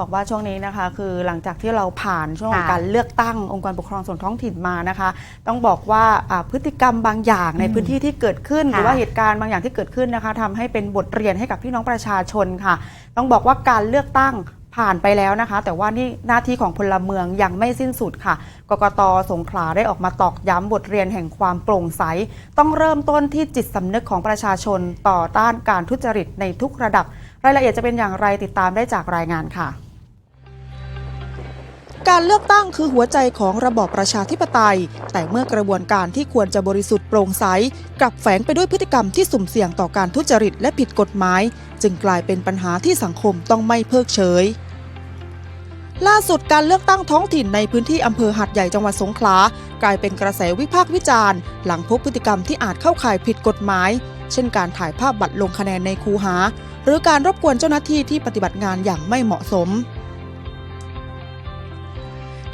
บอกว่าช่วงนี้นะคะคือหลังจากที่เราผ่านช่วงของค่ะการเลือกตั้งองค์กรปกครองส่วนท้องถิ่นมานะคะ ต้องบอกว่าอ่าพฤติกรรมบางอย่างในอืมพื้นที่ที่เกิดขึ้นหค่ะรือว่าเหตุการณ์บางอย่างที่เกิดขึ้นนะคะทำให้เป็นบทเรียนให้กับพี่น้องประชาชนค่ะ ต้องบอกว่าการเลือกตั้งผ่านไปแล้วนะคะ แต่ว่านี่หน้าที่ของพลเมืองยังไม่สิ้นสุดค่ะ กกตสงขลาได้ออกมาตอกย้ำบทเรียนแห่งความโปร่งใส ต้องเริ่มต้นที่จิตสำนึกของประชาชนต่อต้านการทุจริตในทุกระดับ รายละเอียดจะเป็นอย่างไรติดตามได้จากรายงานค่ะ การเลือกตั้งคือหัวใจของระบอบประชาธิปไตย แต่เมื่อกระบวนการที่ควรจะบริสุทธิ์โปร่งใสกลับแฝงไปด้วยพฤติกรรมที่สุ่มเสี่ยงต่อการทุจริตและผิดกฎหมาย จึงกลายเป็นปัญหาที่สังคมต้องไม่เพิกเฉย ล่าสุดการเลือกตั้งท้องถิ่นในพื้นที่อำเภอหัดใหญ่จังหวัดสงขลากลายเป็นกระแสวิพากษ์วิจารณ์ หลังพบพฤติกรรมที่อาจเข้าข่ายผิดกฎหมาย เช่นการถ่ายภาพบัตรลงคะแนนในคูหา หรือการรบกวนเจ้าหน้าที่ที่ปฏิบัติงานอย่างไม่เหมาะสม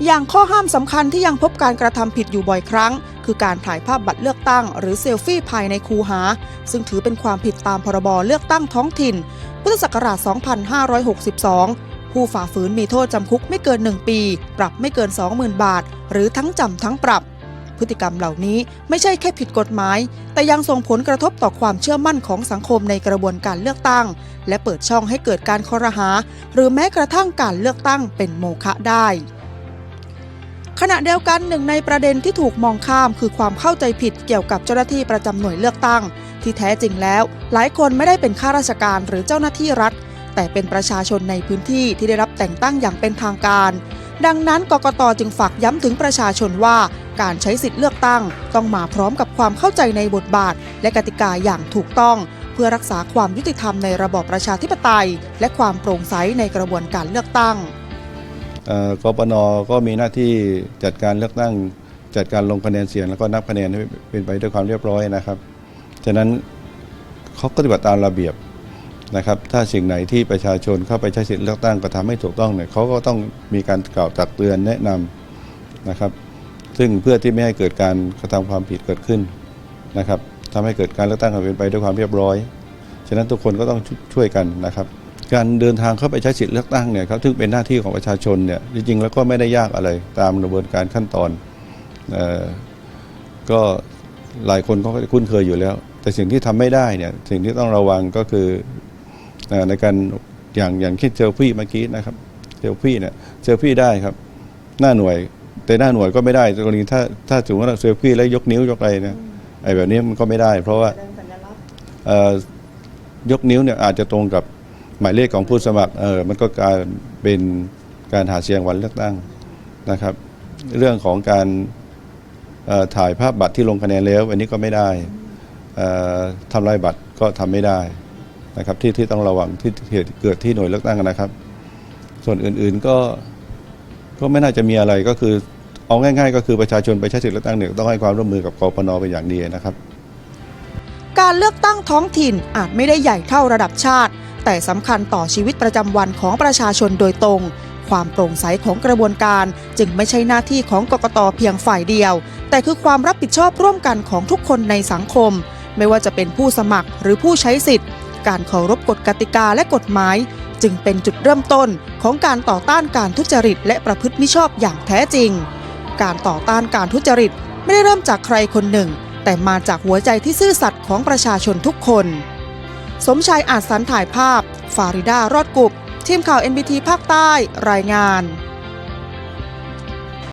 อย่างข้อห้ามสำคัญที่ยังพบการกระทำผิดอยู่บ่อยครั้ง คือการถ่ายภาพบัตรเลือกตั้ง หรือเซลฟี่ภายในคูหา ซึ่งถือเป็นความผิดตามพรบเลือกตั้งท้องถิ่น พุทธศักราช 2562 ผู้ฝ่าฝืนมีโทษจำคุกไม่เกิน 1 ปี ปรับไม่เกิน 20,000 บาท หรือทั้งจำทั้งปรับ พฤติกรรมเหล่านี้ไม่ใช่แค่ผิดกฎหมาย แต่ยังส่งผลกระทบต่อความเชื่อมั่นของสังคมในกระบวนการเลือกตั้ง และเปิดช่องให้เกิดการคอรหา หรือแม้กระทั่งการเลือกตั้งเป็นโมฆะได้ ขณะเดียวกันหนึ่งในประเด็นที่ถูกมองข้ามคือความเข้าใจผิดเกี่ยวกับเจ้าหน้าที่ประจำหน่วยเลือกตั้ง ที่แท้จริงแล้ว หลายคนไม่ได้เป็นข้าราชการหรือเจ้าหน้าที่รัฐ แต่เป็นประชาชนในพื้นที่ที่ได้รับแต่งตั้งอย่างเป็นทางการ ดังนั้นกกตจึงฝากย้ำถึงประชาชนว่า การใช้สิทธิเลือกตั้ง ต้องมาพร้อมกับความเข้าใจในบทบาท และกติกาอย่างถูกต้อง เพื่อรักษาความยุติธรรมในระบอบประชาธิปไตย และความโปร่งใสในกระบวนการเลือกตั้ง กปนก็มีหน้าที่จัดการเลือกตั้ง จัดการลงคะแนนเสียง แล้วก็นับคะแนนให้เป็นไปด้วยความเรียบร้อยนะครับ ฉะนั้นเขาก็ปฏิบัติตามระเบียบนะครับ ถ้าสิ่งไหนที่ประชาชนเข้าไปใช้สิทธิเลือกตั้งก็ทำให้ถูกต้องเนี่ยเขาก็ต้องมีการกล่าวตักเตือนแนะนำนะครับ ซึ่งเพื่อที่ไม่ให้เกิดการกระทำความผิดเกิดขึ้นนะครับทำให้เกิดการเลือกตั้งเป็นไปด้วยความเรียบร้อย ฉะนั้นทุกคนก็ต้องช่วยกันนะครับ การเดินทางเข้าไปใช้สิทธิเลือกตั้งเนี่ยครับซึ่งเป็นหน้าที่ของประชาชนเนี่ยจริงๆแล้วก็ไม่ได้ยากอะไรตามกระบวนการขั้นตอนเอ่อก็หลายคนก็คุ้นเคยอยู่แล้ว แต่สิ่งที่ทำไม่ได้เนี่ยสิ่งที่ต้องระวังก็คือเอ่อในการอย่างอย่างที่เซลฟี่เมื่อกี้นะครับเซลฟี่เนี่ยเซลฟี่ได้ครับ หน้าหน่วย แต่หน้าหน่วยก็ไม่ได้กรณีถ้าถ้าสมมติว่าเซลฟี่แล้วยกนิ้วยกอะไรเนี่ยไอ้แบบนี้มันก็ไม่ได้ เพราะว่าเอ่อยกนิ้วเนี่ยอาจจะตรงกับ หมายเลขของผู้สมัครเออมันก็กายเป็นการหาเสียงวันเลือกตั้งนะครับ เรื่องของการถ่ายภาพบัตรที่ลงคะแนนแล้ว อันนี้ก็ไม่ได้ทำลายบัตรก็ทำไม่ได้นะครับที่ที่ต้องระวังที่เหตุเกิดที่หน่วยเลือกตั้งนะครับ ส่วนอื่นๆก็ก็ไม่น่าจะมีอะไรก็คือเอาง่าย ๆ ก็คือประชาชนไปใช้สิทธิเลือกตั้งเนี่ยต้องให้ความร่วมมือกับกปนเป็นอย่างดีนะครับ การเลือกตั้งท้องถิ่นอาจไม่ได้ใหญ่เท่าระดับชาติ แต่สำคัญต่อชีวิตประจำวันของประชาชนโดยตรง ความโปร่งใสของกระบวนการจึงไม่ใช่หน้าที่ของกกตเพียงฝ่ายเดียว แต่คือความรับผิดชอบร่วมกันของทุกคนในสังคม ไม่ว่าจะเป็นผู้สมัครหรือผู้ใช้สิทธิ์ การเคารพกฎกติกาและกฎหมาย จึงเป็นจุดเริ่มต้นของการต่อต้านการทุจริต และประพฤติมิชอบอย่างแท้จริง การต่อต้านการทุจริต ไม่ได้เริ่มจากใครคนหนึ่ง แต่มาจากหัวใจที่ซื่อสัตย์ของประชาชนทุกคน สมชายอาจสันถ่ายภาพ ฟาริดารอดกุบ ทีมข่าว NBT ภาคใต้รายงาน